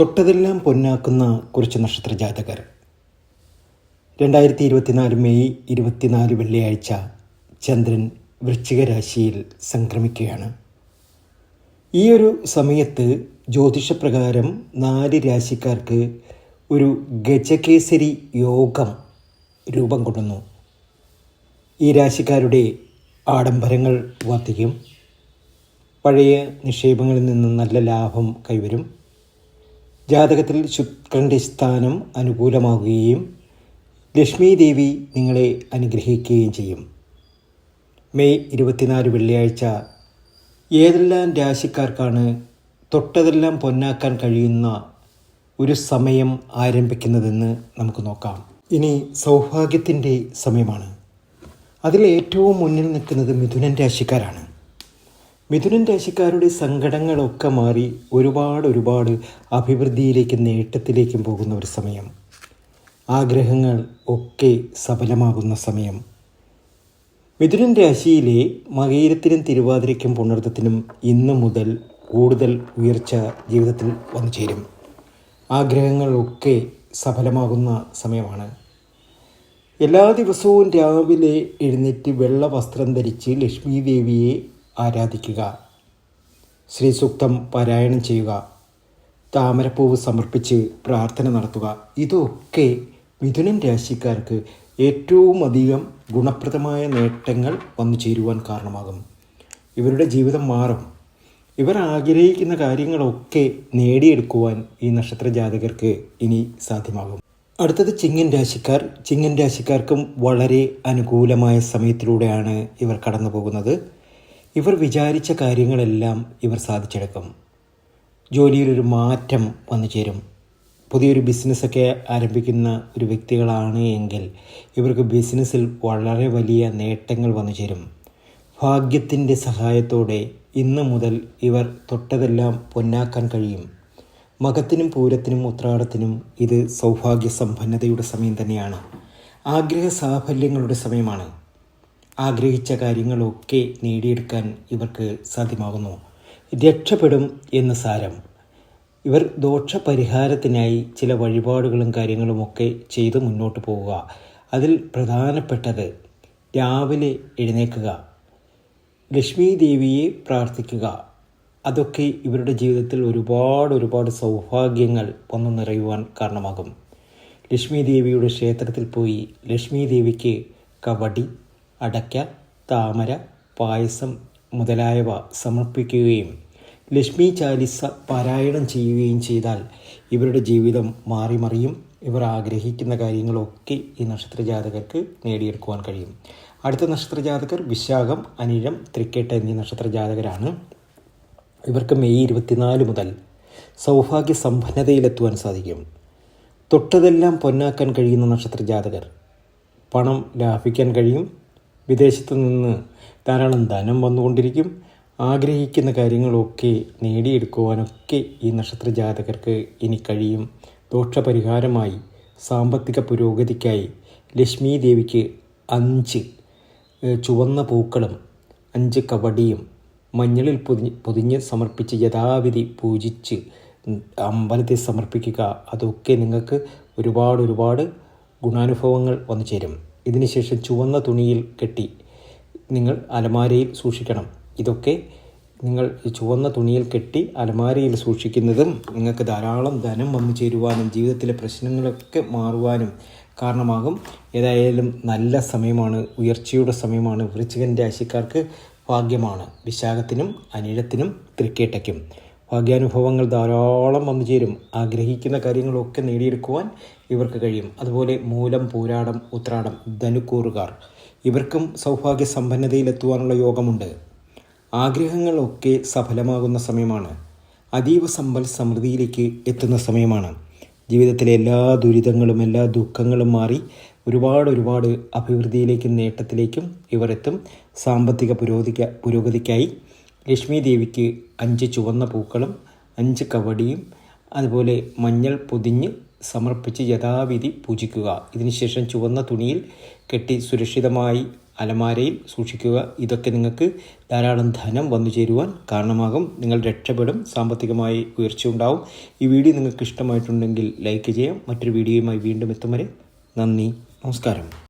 തൊട്ടതെല്ലാം പൊന്നാക്കുന്ന കുറച്ച് നക്ഷത്ര ജാതകർ രണ്ടായിരത്തി ഇരുപത്തിനാല് മെയ് ഇരുപത്തിനാല് വെള്ളിയാഴ്ച ചന്ദ്രൻ വൃശ്ചിക രാശിയിൽ സംക്രമിക്കുകയാണ്. ഈ ഒരു സമയത്ത് ജ്യോതിഷപ്രകാരം നാല് രാശിക്കാർക്ക് ഒരു ഗജകേസരി യോഗം രൂപം കൊള്ളുന്നു. ഈ രാശിക്കാരുടെ ആഡംബരങ്ങൾ വർദ്ധിക്കും പഴയ നിക്ഷേപങ്ങളിൽ നിന്ന് നല്ല ലാഭം കൈവരും. ജാതകത്തിൽ ശുക്രന്റെ സ്ഥാനം അനുകൂലമാകുകയും ലക്ഷ്മി ദേവി നിങ്ങളെ അനുഗ്രഹിക്കുകയും ചെയ്യും. മെയ് ഇരുപത്തിനാല് വെള്ളിയാഴ്ച. ഏതെല്ലാം രാശിക്കാർക്കാണ് തൊട്ടതെല്ലാം പൊന്നാക്കാൻ കഴിയുന്ന ഒരു സമയം ആരംഭിക്കുന്നതെന്ന് നമുക്ക് നോക്കാം. ഇനി സൗഭാഗ്യത്തിന്റെ സമയമാണ്. അതിൽ ഏറ്റവും മുന്നിൽ നിൽക്കുന്നത് മിഥുനൻ രാശിക്കാരാണ്. മിഥുനൻ രാശിക്കാരുടെ സങ്കടങ്ങളൊക്കെ മാറി ഒരുപാട് ഒരുപാട് അഭിവൃദ്ധിയിലേക്കും നേട്ടത്തിലേക്കും പോകുന്ന ഒരു സമയം. ആഗ്രഹങ്ങൾ ഒക്കെ സഫലമാകുന്ന സമയം. മിഥുനൻ രാശിയിലെ മകയിരത്തിനും തിരുവാതിരയ്ക്കും പുണർത്തത്തിനും ഇന്ന് മുതൽ കൂടുതൽ ഉയർച്ച ജീവിതത്തിൽ വന്നു ചേരും. ആഗ്രഹങ്ങളൊക്കെ സഫലമാകുന്ന സമയമാണ്. എല്ലാ ദിവസവും രാവിലെ എഴുന്നേറ്റ് വെള്ള വസ്ത്രം ധരിച്ച് ലക്ഷ്മി ദേവിയെ ആരാധിക്കുക. ശ്രീ സൂക്തം പാരായണം ചെയ്യുക. താമരപ്പൂവ് സമർപ്പിച്ച് പ്രാർത്ഥന നടത്തുക. ഇതൊക്കെ മിഥുനൻ രാശിക്കാർക്ക് ഏറ്റവും അധികം ഗുണപ്രദമായ നേട്ടങ്ങൾ വന്നു ചേരുവാൻ കാരണമാകും. ഇവരുടെ ജീവിതം മാറും. ഇവർ ആഗ്രഹിക്കുന്ന കാര്യങ്ങളൊക്കെ നേടിയെടുക്കുവാൻ ഈ നക്ഷത്ര ജാതകർക്ക് ഇനി സാധ്യമാകും. അടുത്തത് ചിങ്ങൻ രാശിക്കാർ. ചിങ്ങൻ രാശിക്കാർക്കും വളരെ അനുകൂലമായ സമയത്തിലൂടെയാണ് ഇവർ കടന്നു പോകുന്നത് ഇവർ വിചാരിച്ച കാര്യങ്ങളെല്ലാം ഇവർ സാധിച്ചെടുക്കും. ജോലിയിലൊരു മാറ്റം വന്നു ചേരും. പുതിയൊരു ബിസിനസ്സൊക്കെ ആരംഭിക്കുന്ന ഒരു വ്യക്തികളാണ് എങ്കിൽ ഇവർക്ക് ബിസിനസ്സിൽ വളരെ വലിയ നേട്ടങ്ങൾ വന്നു ചേരും. ഭാഗ്യത്തിന്റെ സഹായത്തോടെ ഇന്ന് മുതൽ ഇവർ തൊട്ടതെല്ലാം പൊന്നാക്കാൻ കഴിയും. മകത്തിനും പൂരത്തിനും ഉത്രാടത്തിനും ഇത് സൗഭാഗ്യ സമ്പന്നതയുടെ സമയം തന്നെയാണ്. ആഗ്രഹ സാഫല്യങ്ങളുടെ സമയമാണ്. ആഗ്രഹിച്ച കാര്യങ്ങളൊക്കെ നേടിയെടുക്കാൻ ഇവർക്ക് സാധ്യമാകുന്നു. രക്ഷപ്പെടും എന്ന് സാരം. ഇവർ ദോഷപരിഹാരത്തിനായി ചില വഴിപാടുകളും കാര്യങ്ങളുമൊക്കെ ചെയ്ത് മുന്നോട്ട് പോവുക. അതിൽ പ്രധാനപ്പെട്ടത് രാവിലെ എഴുന്നേൽക്കുക. ലക്ഷ്മി ദേവിയെ പ്രാർത്ഥിക്കുക. അതൊക്കെ ഇവരുടെ ജീവിതത്തിൽ ഒരുപാട് ഒരുപാട് സൗഭാഗ്യങ്ങൾ വന്നു നിറയുവാൻ കാരണമാകും. ലക്ഷ്മി ദേവിയുടെ ക്ഷേത്രത്തിൽ പോയി ലക്ഷ്മി ദേവിക്ക് കവടി അടയ്ക്ക താമര പായസം മുതലായവ സമർപ്പിക്കുകയും ലക്ഷ്മി ചാലിസ പാരായണം ചെയ്യുകയും ചെയ്താൽ ഇവരുടെ ജീവിതം മാറി മറിയും ഇവർ ആഗ്രഹിക്കുന്ന കാര്യങ്ങളൊക്കെ ഈ നക്ഷത്ര ജാതകർക്ക് നേടിയെടുക്കുവാൻ കഴിയും. അടുത്ത നക്ഷത്ര ജാതകർ വിശാഖം അനിഴം തൃക്കേട്ട എന്നീ നക്ഷത്രജാതകരാണ്. ഇവർക്ക് മെയ് ഇരുപത്തിനാല് മുതൽ സൗഭാഗ്യ സമ്പന്നതയിലെത്തുവാൻ സാധിക്കും. തൊട്ടതെല്ലാം പൊന്നാക്കാൻ കഴിയുന്ന നക്ഷത്ര ജാതകർ പണം ലാഭിക്കാൻ കഴിയും. വിദേശത്ത് നിന്ന് ധാരാളം ധനം വന്നുകൊണ്ടിരിക്കും. ആഗ്രഹിക്കുന്ന കാര്യങ്ങളൊക്കെ നേടിയെടുക്കുവാനൊക്കെ ഈ നക്ഷത്ര ജാതകർക്ക് ഇനി കഴിയും. ദോഷപരിഹാരമായി സാമ്പത്തിക പുരോഗതിക്കായി ലക്ഷ്മി ദേവിക്ക് അഞ്ച് ചുവന്ന പൂക്കളും അഞ്ച് കവടിയും മഞ്ഞളിൽ പൊതി പൊതിഞ്ഞ് സമർപ്പിച്ച് യഥാവിധി പൂജിച്ച് അമ്പലത്തിൽ സമർപ്പിക്കുക. അതൊക്കെ നിങ്ങൾക്ക് ഒരുപാട് ഒരുപാട് ഗുണാനുഭവങ്ങൾ വന്നു ചേരും ഇതിനുശേഷം ചുവന്ന തുണിയിൽ കെട്ടി നിങ്ങൾ അലമാരയിൽ സൂക്ഷിക്കണം. ഇതൊക്കെ നിങ്ങൾ ഈ ചുവന്ന തുണിയിൽ കെട്ടി അലമാരയിൽ സൂക്ഷിക്കുന്നതും നിങ്ങൾക്ക് ധാരാളം ധനം വന്നു ചേരുവാനും ജീവിതത്തിലെ പ്രശ്നങ്ങളൊക്കെ മാറുവാനും കാരണമാകും. ഏതായാലും നല്ല സമയമാണ് ഉയർച്ചയുടെ സമയമാണ്. വൃശ്ചികൻ രാശിക്കാർക്ക് ഭാഗ്യമാണ്. വിശാഖത്തിനും അനിഴത്തിനും തൃക്കേട്ടയ്ക്കും. ഭാഗ്യാനുഭവങ്ങൾ ധാരാളം വന്നു ചേരും. ആഗ്രഹിക്കുന്ന കാര്യങ്ങളൊക്കെ നേടിയെടുക്കുവാൻ ഇവർക്ക് കഴിയും. അതുപോലെ മൂലം പൂരാടം ഉത്രാടം ധനുക്കൂറുകാർ. ഇവർക്കും സൗഭാഗ്യ സമ്പന്നതയിലെത്തുവാനുള്ള യോഗമുണ്ട്. ആഗ്രഹങ്ങളൊക്കെ സഫലമാകുന്ന സമയമാണ്. അതീവ സമ്പൽ സമൃദ്ധിയിലേക്ക് എത്തുന്ന സമയമാണ്. ജീവിതത്തിലെ എല്ലാ ദുരിതങ്ങളും എല്ലാ ദുഃഖങ്ങളും മാറി ഒരുപാട് ഒരുപാട് അഭിവൃദ്ധിയിലേക്കും നേട്ടത്തിലേക്കും ഇവർ എത്തും. സാമ്പത്തിക പുരോഗതിക്ക പുരോഗതിക്കായി ലക്ഷ്മി ദേവിക്ക് അഞ്ച് ചുവന്ന പൂക്കളും അഞ്ച് കവടിയും അതുപോലെ മഞ്ഞൾ പൊതിഞ്ഞ് സമർപ്പിച്ച് യഥാവിധി പൂജിക്കുക. ഇതിനുശേഷം ചുവന്ന തുണിയിൽ കെട്ടി സുരക്ഷിതമായി അലമാരയിൽ സൂക്ഷിക്കുക. ഇതൊക്കെ നിങ്ങൾക്ക് ധാരാളം ധനം വന്നു ചേരുവാൻ കാരണമാകും. നിങ്ങൾ രക്ഷപ്പെടും. സാമ്പത്തികമായി ഉയർച്ച ഉണ്ടാവും. ഈ വീഡിയോ നിങ്ങൾക്ക് ഇഷ്ടമായിട്ടുണ്ടെങ്കിൽ ലൈക്ക് ചെയ്യാം. മറ്റൊരു വീഡിയോയുമായി വീണ്ടും എത്തും വരെ നന്ദി. നമസ്കാരം.